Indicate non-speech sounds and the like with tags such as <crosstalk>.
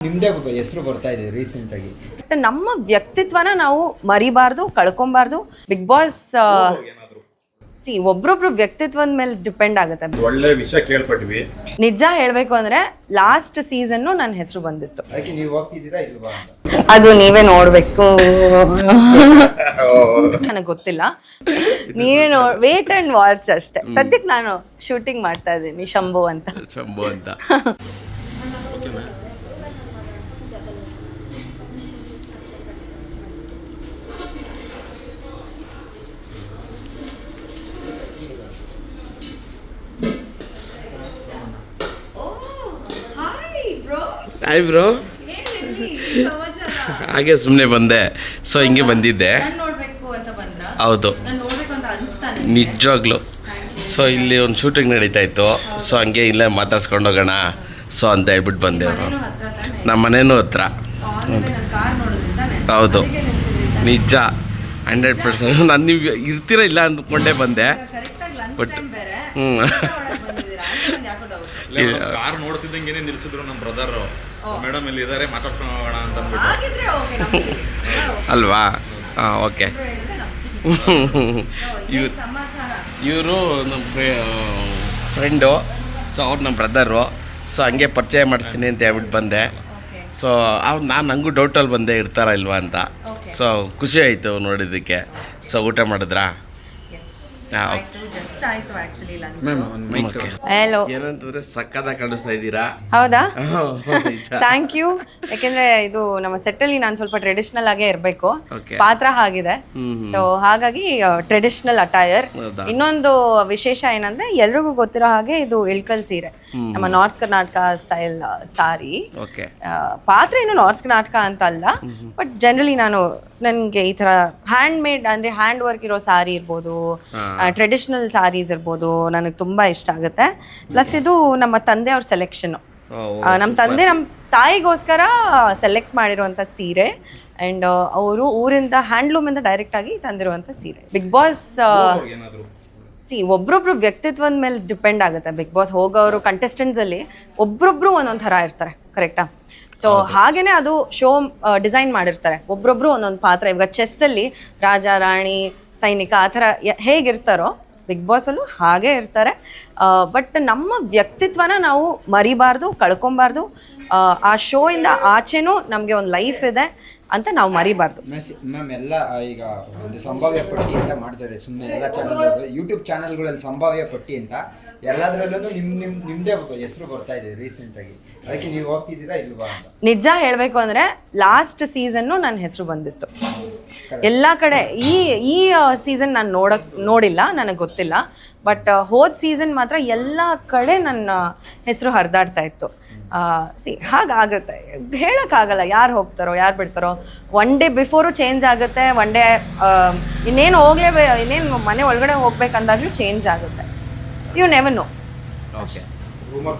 ನಿಮ್ದೇ ಹೆಸರು ಬರ್ತಾ ಇದೆ ರೀಸೆಂಟ್ ಆಗಿ. ನಮ್ಮ ವ್ಯಕ್ತಿತ್ವನ ನಾವು ಮರಿಬಾರ್ದು ಕಳ್ಕೊಬಾರ್ದು. ಬಿಗ್ ಬಾಸ್ ಸಿ ಒಬ್ರೊಬ್ರು ವ್ಯಕ್ತಿತ್ವದ ಮೇಲೆ ಡಿಪೆಂಡ್ ಆಗುತ್ತೆ. ಒಳ್ಳೆ ವಿಷಯ ಕೇಳ್ಪಟ್ವಿ. ನಿಜ ಹೇಳ್ಬೇಕು ಅಂದ್ರೆ ಲಾಸ್ಟ್ ಸೀಸನ್ ನನ್ನ ಹೆಸರು ಬಂದಿತ್ತು. ಅದಕ್ಕೆ ನೀವು ಹೋಗ್ತಿದ್ದೀರಾ ಇಲ್ವಾ ಅಂತ. ಅದು ನೀವೇ ನೋಡ್ಬೇಕು. <laughs> ನನಗೆ ಗೊತ್ತಿಲ್ಲ. ನೀವೇ ನೋಡ್ ವೇಟ್ ಅಂಡ್ ವಾಚ್ ಅಷ್ಟೇ. ಸದ್ಯಕ್ಕೆ ನಾನು ಶೂಟಿಂಗ್ ಮಾಡ್ತಾ ಇದ್ದೀನಿ ಶಂಭು ಅಂತ. ಶಂಭು ಅಂತ. <laughs> ಹಾಯ್ ಬ್ರೋ ಹಾಗೆ ಸುಮ್ಮನೆ ಬಂದೆ. ಸೊ ಹಿಂಗೆ ಬಂದಿದ್ದೆ. ನೋಡ್ಬೇಕು ಅಂತ ಬಂದ್ರ ಹೌದು. ನಾನು ನೋಡ್ಬೇಕು ಅಂತ ಅನಿಸ್ತಾನೆ ನಿಜವಾಗ್ಲು. ಸೊ ಇಲ್ಲಿ ಒಂದು ಶೂಟಿಂಗ್ ನಡೀತಾ ಇತ್ತು. ಸೊ ಹಂಗೆ ಇಲ್ಲೇ ಮಾತಾಡ್ಸ್ಕೊಂಡು ಹೋಗೋಣ. ಸೊ ಅಂತ ಹೇಳ್ಬಿಟ್ಟು ಬಂದೆ ನಮ್ಮ ಮನೇನೂ ಹತ್ರ. ಕಾರ್ ನೋಡೋದ್ರಿಂದಾನೆ ಹೌದು. ನಿಜ. Hundred percent. ನಾನು ನೀವು ಇರ್ತೀರ ಇಲ್ಲ ಅಂದ್ಕೊಂಡೇ ಬಂದೆ. ಬಟ್ ಲಂಚ್ ಟೈಮ್ ಬೇರೆ ಹ್ಞೂ ಬಂದಿದ್ದೀರಾ ಯಾಕೋ ಡೌಟ್ ಕಾರ್ ನೋಡ್ತಿದ್ದಂಗೆ ನಿಲ್ಸಿದ್ರು ನಮ್ಮ ಬ್ರದರ್ ಮೇಡಮ್ ಇಲ್ಲಿ ಇದ್ದಾರೆ ಮಾತಾಡ್ಕೊಂಡು ಹೋಗೋಣ ಅಂತ ಅಂದ್ಬಿಟ್ಟು. ಆಗಿದ್ರೆ ಓಕೆ <laughs> ಅಲ್ವಾ? ಹಾಂ ಓಕೆ. ಇವರು <laughs> ನಮ್ಮ ಫ್ರೆಂಡು ಸೊ ಅವ್ರು ನಮ್ಮ ಬ್ರದರು ಸೊ ಹಂಗೆ ಪರಿಚಯ ಮಾಡಿಸ್ತೀನಿ ಅಂತ ಹೇಳ್ಬಿಟ್ಟು ಬಂದೆ. ಸೊ ಅವ್ರು ನಾನು ನನಗೂ ಡೌಟಲ್ಲಿ ಬಂದೆ ಇರ್ತಾರ ಇಲ್ವಾ ಅಂತ. ಸೊ ಖುಷಿ ಆಯಿತು ನೋಡಿದ್ದಕ್ಕೆ. ಸೊ ಊಟ ಮಾಡಿದ್ರಾ? ಆಯ್ತು ಜಸ್ಟ್ ಆಯ್ತು ಆಕ್ಚುಲಿ ಲಂಚ್ ಓಕೆ ಹಲೋ ಏನಂತಂದ್ರೆ ಸಕ್ಕದಾಗ ಕಾಣಿಸ್ತಾ ಇದ್ದೀರಾ? ಹೌದಾ? <laughs> ಥ್ಯಾಂಕ್ ಯು ಯಾಕೆಂದ್ರೆ ಇದು ನಮ್ಮ ಸೆಟ್ಟಲ್ಲಿ ನಾನು ಸ್ವಲ್ಪ ಟ್ರೆಡಿಷನಲ್ ಆಗೇ ಇರಬೇಕು. ಪಾತ್ರ ಹಾಗಿದೆ ಸೊ ಹಾಗಾಗಿ ಟ್ರೆಡಿಷನಲ್ ಅಟೈರ್ ಇನ್ನೊಂದು ವಿಶೇಷ ಏನಂದ್ರೆ ಎಲ್ರಿಗೂ ಗೊತ್ತಿರೋ ಹಾಗೆ ಇದು ಇಳ್ಕಲ್ ಸೀರೆ. ನಮ್ಮ ನಾರ್ತ್ ಕರ್ನಾಟಕ ಸ್ಟೈಲ್ ಸಾರಿ ಪಾತ್ರ ಏನು ನಾರ್ತ್ ಕರ್ನಾಟಕ ಅಂತ ಅಲ್ಲ ಬಟ್ ಜನರಲಿ ನಾನು ನನಗೆ ಈ ಥರ ಹ್ಯಾಂಡ್ ಮೇಡ್ ಅಂದರೆ ಹ್ಯಾಂಡ್ ವರ್ಕ್ ಇರೋ ಸಾರಿ ಇರ್ಬೋದು ಟ್ರೆಡಿಷ್ನಲ್ ಸಾರೀಸ್ ಇರ್ಬೋದು ನನಗೆ ತುಂಬ ಇಷ್ಟ ಆಗುತ್ತೆ. ಪ್ಲಸ್ ಇದು ನಮ್ಮ ತಂದೆ ಅವ್ರ ಸೆಲೆಕ್ಷನ್ ನಮ್ಮ ತಂದೆ ನಮ್ಮ ತಾಯಿಗೋಸ್ಕರ ಸೆಲೆಕ್ಟ್ ಮಾಡಿರುವಂಥ ಸೀರೆ. ಆ್ಯಂಡ್ ಅವರು ಊರಿಂದ ಹ್ಯಾಂಡ್ಲೂಮಿಂದ ಡೈರೆಕ್ಟಾಗಿ ತಂದಿರುವಂಥ ಸೀರೆ. ಬಿಗ್ ಬಾಸ್ ಸಿ ಒಬ್ರೊಬ್ರು ವ್ಯಕ್ತಿತ್ವದ ಮೇಲೆ ಡಿಪೆಂಡ್ ಆಗುತ್ತೆ. ಬಿಗ್ ಬಾಸ್ ಹೋಗೋರು ಕಂಟೆಸ್ಟೆಂಟ್ಸ್ ಅಲ್ಲಿ ಒಬ್ರೊಬ್ರು ಒಂದೊಂದು ಥರ ಇರ್ತಾರೆ ಕರೆಕ್ಟಾ ಸೊ ಹಾಗೇನೆ ಅದು ಶೋ ಡಿಸೈನ್ ಮಾಡಿರ್ತಾರೆ. ಒಬ್ರೊಬ್ರು ಒಂದೊಂದು ಪಾತ್ರ ಇವಾಗ ಚೆಸ್ಸಲ್ಲಿ ರಾಜ ರಾಣಿ ಸೈನಿಕ ಆ ಥರ ಹೇಗಿರ್ತಾರೋ ಬಿಗ್ ಬಾಸ್ ಅಲ್ಲೂ ಹಾಗೆ ಇರ್ತಾರೆ. ಬಟ್ ನಮ್ಮ ವ್ಯಕ್ತಿತ್ವನ ನಾವು ಮರಿಬಾರ್ದು ಕಳ್ಕೊಬಾರ್ದು. ಆ ಶೋ ಇಂದ ಆಚೆನೂ ನಮಗೆ ಒಂದು ಲೈಫ್ ಇದೆ. ಅಂತ ನಾವು ಮರಿಬಾರ್ದು. ಮ್ಯಾಮ್ ಎಲ್ಲ ಈಗ ಒಂದು ಸಂಭಾವ್ಯ ಪಟ್ಟಿ ಅಂತ ಮಾಡ್ತಾರೆ ಸುಮ್ಮನೆ ಎಲ್ಲ ಚಾನಲ್ ಯೂಟ್ಯೂಬ್ ಚಾನಲ್ಗಳಲ್ಲಿ ಸಂಭಾವ್ಯ ಪಟ್ಟಿ ಅಂತ. ಎಲ್ಲದರಲ್ಲೂ ನಿಮ್ ನಿಮ್ ನಿಮ್ದೇ ಹೆಸರು ಬರ್ತಾ ಇದೆ ರೀಸೆಂಟ್ ಆಗಿ. ಅದಕ್ಕೆ ನೀವು ಹೋಗ್ತಿದ್ದೀರಾ ಇಲ್ವಾ ಅಂತ. ನಿಜ ಹೇಳಬೇಕು ಅಂದರೆ ಲಾಸ್ಟ್ ಸೀಸನ್ನು ನನ್ನ ಹೆಸರು ಬಂದಿತ್ತು. ಎಲ್ಲ ಕಡೆ ಈ ಈ ಸೀಸನ್ ನಾನು ನೋಡಕ್ ನೋಡಿಲ್ಲ ನನಗೆ ಗೊತ್ತಿಲ್ಲ. ಬಟ್ ಹೋದ ಸೀಸನ್ ಮಾತ್ರ ಎಲ್ಲ ಕಡೆ ನನ್ನ ಹೆಸರು ಹರಿದಾಡ್ತಾ ಇತ್ತು. ಸಿ ಹಾಗಾಗುತ್ತೆ. ಹೇಳೋಕ್ಕಾಗಲ್ಲ ಯಾರು ಹೋಗ್ತಾರೋ ಯಾರು ಬಿಡ್ತಾರೋ. ಒನ್ ಡೇ ಬಿಫೋರು ಚೇಂಜ್ ಆಗುತ್ತೆ. ಒನ್ ಡೇ ಇನ್ನೇನು ಹೋಗ್ಲೇ ಇನ್ನೇನು ಮನೆ ಒಳಗಡೆ ಹೋಗ್ಬೇಕಂದಾಗ್ಲೂ ಚೇಂಜ್ ಆಗುತ್ತೆ. You never know